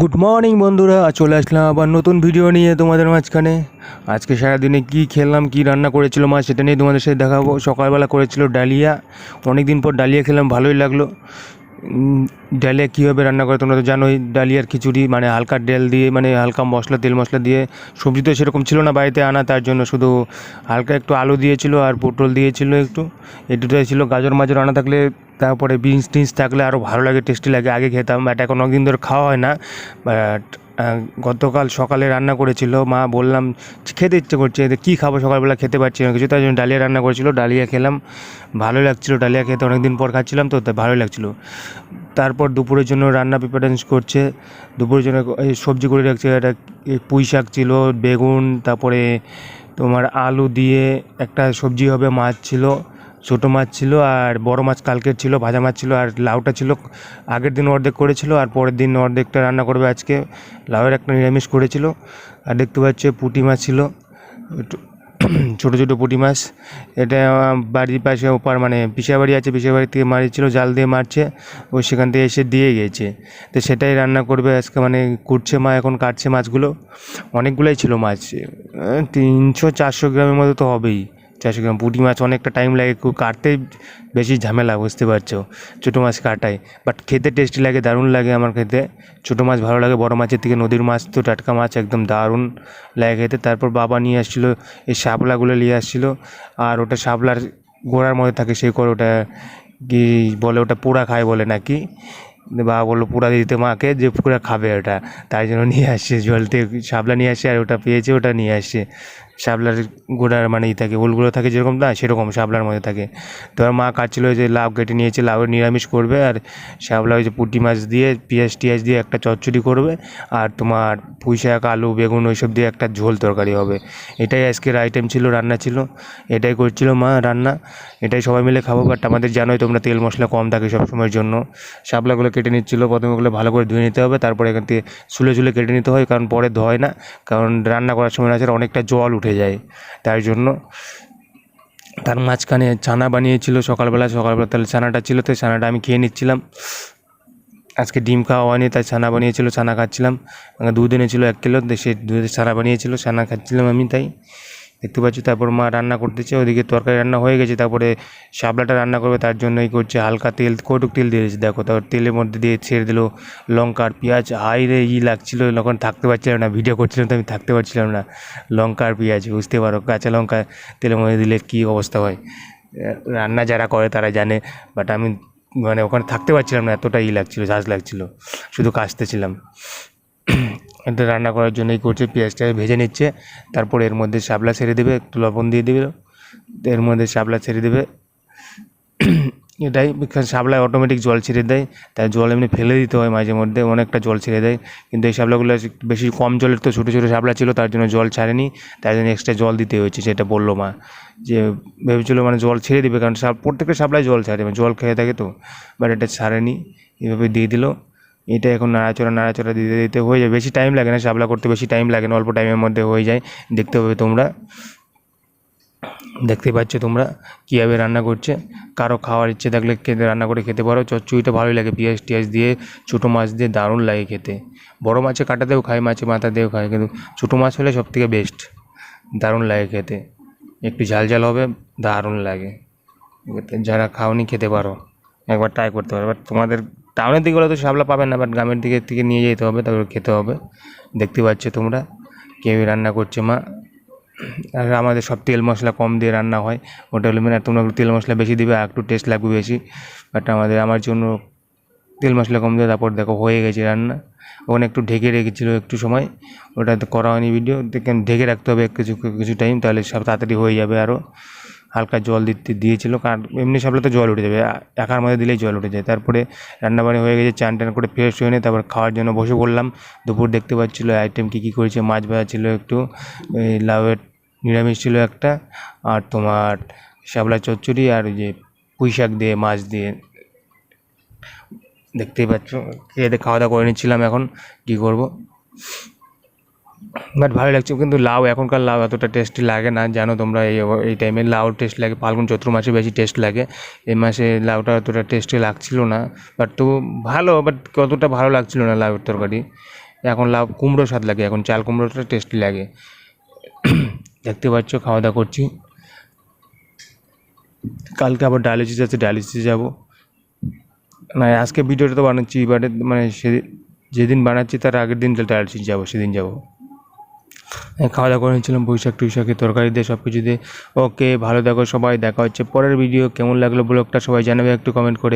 Good morning বন্ধুরা। চলে আসলাম আবার নতুন ভিডিও নিয়ে তোমাদের মাঝখানে। আজকে সারাদিনে কি খেললাম, কি রান্না করেছিল মা, সেটা নিয়ে তোমাদের সাথে দেখাবো। সকালবেলা করেছিল ডালিয়া। অনেক দিন পর ডালিয়া খেলাম, ভালোই লাগল। ডালিয়া কীভাবে রান্না করে তোমরা তো জানোই, ডালিয়ার খিচুড়ি মানে হালকা ডেল দিয়ে মানে হালকা মশলা, তেল মশলা দিয়ে। সবজি তো সেরকম ছিল না বাড়িতে আনা, তার জন্য শুধু হালকা একটু আলু দিয়েছিল আর পটল দিয়েছিল একটু। এ দুটোই ছিল গাজর, মাজর আনা থাকলে, তারপরে বিনস টিনস থাকলে আরও ভালো লাগে, টেস্টি লাগে। আগে খেতাম বাট এখন অনেকদিন ধরে খাওয়া হয় না বাট গতকাল সকালে রান্না করেছিল। মা বললাম, খেতে ইচ্ছে করছে কী খাব? সকালবেলা খেতে পারছি না। কিছু তাই জন্য ডালিয়া রান্না করেছিল, ডালিয়া খেলাম। ভালো লাগছিল, ডালিয়া খেতে অনেকদিন পর খাচ্ছিলাম তো, তাই ভালোই লাগছিল। তারপর দুপুরের জন্য রান্না প্রিপারেশন করছে। দুপুরের জন্য সবজি করে রাখছে, একটা পুঁই শাক ছিল, বেগুন, তারপরে তোমার আলু দিয়ে একটা সবজি হবে, মাছ ছিল। ছোটো মাছ ছিল আর বড় মাছ কালকের ছিল, ভাজা মাছ ছিল আর লাউটা ছিল। আগের দিন অর্ধেক করেছিল আর পরের দিন অর্ধেকটা রান্না করবে আজকে। লাউয়ের একটা নিরামিষ করেছিল। আর দেখতে পাচ্ছে পুঁটি মাছ ছিল। ছোটো ছোটো পুঁটি মাছ। এটা বাড়ির পাশে ওপার মানে পিসা বাড়ি আছে পিসা বাড়ি থেকে মারিছিল জাল দিয়ে মারছে। ও সেখান থেকে এসে দিয়ে গেছে তো সেটাই রান্না করবে আজকে মানে কুটছে মা, এখন কাটছে মাছগুলো। অনেকগুলোই ছিল মাছ। তিনশো চারশো গ্রামের মতো তো হবেই। চারশো গ্রাম পুঁটি মাছ অনেকটা টাইম লাগে কাটতে বেশি ঝামেলা, বুঝতে পারছ? ছোটো মাছ কাটাই। বাট খেতে টেস্টি লাগে, দারুণ লাগে আমার খেতে। ছোটো মাছ ভালো লাগে, বড় মাছের থেকে নদীর মাছ তো টাটকা মাছ, একদম দারুণ লাগে খেতে। তারপর বাবা নিয়ে আসছিল, এই শাপলাগুলো নিয়ে আসছিল। আর ওটা শাপলার গোড়ার মধ্যে থাকে সেই করে ওটা কি বলে, ওটা পোড়া খায় বলে নাকি? বাবা বলল, পোড়া দিতে মাকে, যে পুরা খাবে ওটা। তাই জন্য নিয়ে আসছে, জল থেকে শাপলা নিয়ে আসছে, আর ওটা পেয়েছে, ওটা নিয়ে আসছে। শাপলার গোড়ার মানে ই থাকে, ওলগুলো থাকে যেরকম, না, সেরকম শাপলার মধ্যে থাকে। তো আর মা কাটছিল যে লাউ কেটে নিয়েছে, লাউয়ের নিরামিষ করবে, আর শাপলা ওই যে পুঁটি মাছ দিয়ে, পেঁয়াজ টিয়াজ দিয়ে একটা চচ্চড়ি করবে, আর তোমার পুঁই শাক আলু, বেগুন ওইসব দিয়ে একটা ঝোল তরকারি হবে। এটাই আজকের আইটেম ছিল, রান্না ছিল। এটাই করছিল মা রান্না। এটাই সবাই মিলে খাব বাট আমাদের জানোই তোমরা তেল মশলা কম থাকে সব সময়ের জন্য। শাপলাগুলো কেটে নিচ্ছিলো, প্রথমে ওগুলো ভালো করে ধুয়ে নিতে হবে, তারপরে এখান থেকে সুলে সুলে কেটে নিতে হয়, কারণ পরে ধোয় না, কারণ রান্না করার সময় আছে অনেকটা জল উঠে যায়। তাই জন্য তার মাঝখানে ছানা বানিয়েছিল সকালবেলা। সকালবেলা তাহলে ছানাটা ছিল তো ছানাটা আমি খেয়ে নিচ্ছিলাম। আজকে ডিম খাওয়া হয়নি, তাই ছানা বানিয়েছিল ছানা খাচ্ছিলাম। দুধ এনেছিল এক কিলো সে দুধের ছানা বানিয়েছিল ছানা খাচ্ছিলাম আমি তাই। দেখতে পাচ্ছি, তারপর মা রান্না করতেছে, ওদিকে তরকারি রান্না হয়ে গেছে, তারপরে শাপলাটা রান্না করবে, তার জন্যই করছে হালকা তেল, কটুক তেল দিয়েছে। দেখো, তারপর তেলের মধ্যে দিয়ে ছেড়ে দিল লঙ্কা আর পেঁয়াজ। হাই রে, ই লাগছিল, তখন থাকতে পারছিলাম না ভিডিও করছিলাম তো আমি থাকতে পারছিলাম না। লঙ্কা আর পেঁয়াজ, বুঝতে পারো, কাঁচা লঙ্কা তেলের মধ্যে দিলে কী অবস্থা হয়। রান্না যারা করে তারা জানে বাট আমি মানে ওখানে থাকতে পারছিলাম না, এতটা ই লাগছিল, ঝাঁজ লাগছিল, শুধু কাশতেছিলাম। এটা রান্না করার জন্যই করছে পেঁয়াজটা ভেজে নিচ্ছে। তারপর এর মধ্যে শাপলা ছেড়ে দেবে, একটু লবণ দিয়ে দেবে। এর মধ্যে শাপলা ছেড়ে দেবে। এটাই শাপলায় অটোমেটিক জল ছেড়ে দেয়, তাই জল এমনি ফেলে দিতে হয় মাঝে মধ্যে, অনেকটা জল ছেড়ে দেয়। কিন্তু এই শাপলাগুলো বেশি কম জলের তো ছোটো ছোটো শাপলা ছিল, তার জন্য জল ছাড়েনি, তাই জন্য এক্সট্রা জল দিতে হয়েছে, সেটা বলল মা। যে ভেবেছিলো মানে জল ছেড়ে দিবে, কারণ প্রত্যেকটা শাপলায় জল ছাড়ে মানে জল খেয়ে থাকে তো বাট এটা ছাড়েনি। এভাবে দিয়ে দিল। এটা এখন নাড়াচড়া নাড়াচড়া দিতে দিতে হয়ে যায়। বেশি টাইম লাগে না, শাপলা করতে বেশি টাইম লাগে না, অল্প টাইমের মধ্যে হয়ে যায়। দেখতে পাবে তোমরা। দেখতে পাচ্ছ তোমরা কীভাবে রান্না করছে। কারও খাওয়ার ইচ্ছে থাকলে খেতে, রান্না করে খেতে পারো। চচ্চড়িটা ভালোই লাগে, পেঁয়াজ টিয়াজ দিয়ে, ছোটো মাছ দিয়ে দারুণ লাগে খেতে। বড়ো মাছে কাটা দিয়েও খায়, মাছে মাথা দিয়েও খায়, কিন্তু ছোটো মাছ হলে সব থেকে বেস্ট দারুণ লাগে খেতে। একটু ঝাল ঝাল হবে, দারুণ লাগে। যারা খাওনি খেতে পারো। একবার ট্রাই করতে পারো। বাট তোমাদের টাউনের দিকে হলে তো শাপলা পাবে না বাট গ্রামের দিকে থেকে নিয়ে যেতে হবে, তারপর খেতে হবে। দেখতে পাচ্ছ তোমরা, কেউ রান্না করছে মা। আর আমাদের সব তেল মশলা কম দিয়ে রান্না হয়, ওটা হলো মেন আর তোমরা তেল মশলা বেশি দিবে, আর একটু টেস্ট লাগবে বেশি। বাট আমাদের, আমার জন্য তেল মশলা কম দিয়ে তারপর দেখো হয়ে গেছে রান্না। ওখানে একটু ঢেকে রেখেছিলো একটু সময় ওটা করা হয়নি ভিডিও দেখেন, ঢেকে রাখতে হবে কিছু কিছু টাইম তাহলে সব তাড়াতাড়ি হয়ে যাবে আরও হালকা জল দিতে দিয়েছিল, কারণ এমনি সাপলে তো জল উঠে যাবে, একার মধ্যে দিলেই জল উঠে যায়। তারপরে রান্নাবান্না হয়ে গেছে, চান টান করে ফ্রেশ হয়ে নিয়ে তারপর খাওয়ার জন্য বসে পড়লাম। দুপুর দেখতে পাচ্ছিলো আইটেম কী কী করেছে, মাছ ভাজা ছিল একটু লাউয়ের নিরামিষ ছিল একটা, আর তোমার শাপলা চচ্চড়ি আর ওই যে পুঁই শাক দিয়ে, মাছ দিয়ে। দেখতেই পাচ্ছ, খেয়ে খাওয়া দাওয়া করে নিচ্ছিলাম এখন, কী করব? বাট ভালো লাগছে, কিন্তু লাউ, এখনকার লাউ এতটা টেস্টি লাগে না, জানো তোমরা, এই এই টাইমে লাউ টেস্ট লাগে ফাল্গুন চৈত্র মাসে বেশি টেস্ট লাগে, এই মাসে লাউটা অতটা টেস্টি লাগছিল না, বাট তবু ভালো, বাট কতটা ভালো লাগছিল না লাউয়ের তরকারি, এখন লাউ কুমড়ো স্বাদ লাগে, এখন চাল কুমড়োটা টেস্টি লাগে। দেখতে পাচ্ছ, খাওয়া দাওয়া করছি। কালকে আবার ডায়ালিসিস আছে ডায়ালিসিসে যাব। না, আজকে ভিডিওটা তো বানাচ্ছি এবারে মানে সে, যেদিন বানাচ্ছি, তার আগের দিন ডায়ালিসিস যাব, সেদিন যাব। খাওয়া দাওয়া করে নিয়েছিলাম, বৈশাখ টুইশাখে তরকারি দিয়ে সব কিছু দিয়ে। ওকে, ভালো দেখো সবাই, দেখা হচ্ছে পরের ভিডিও কেমন লাগল ব্লগটা সবাই জানাবে, একটু কমেন্ট করে।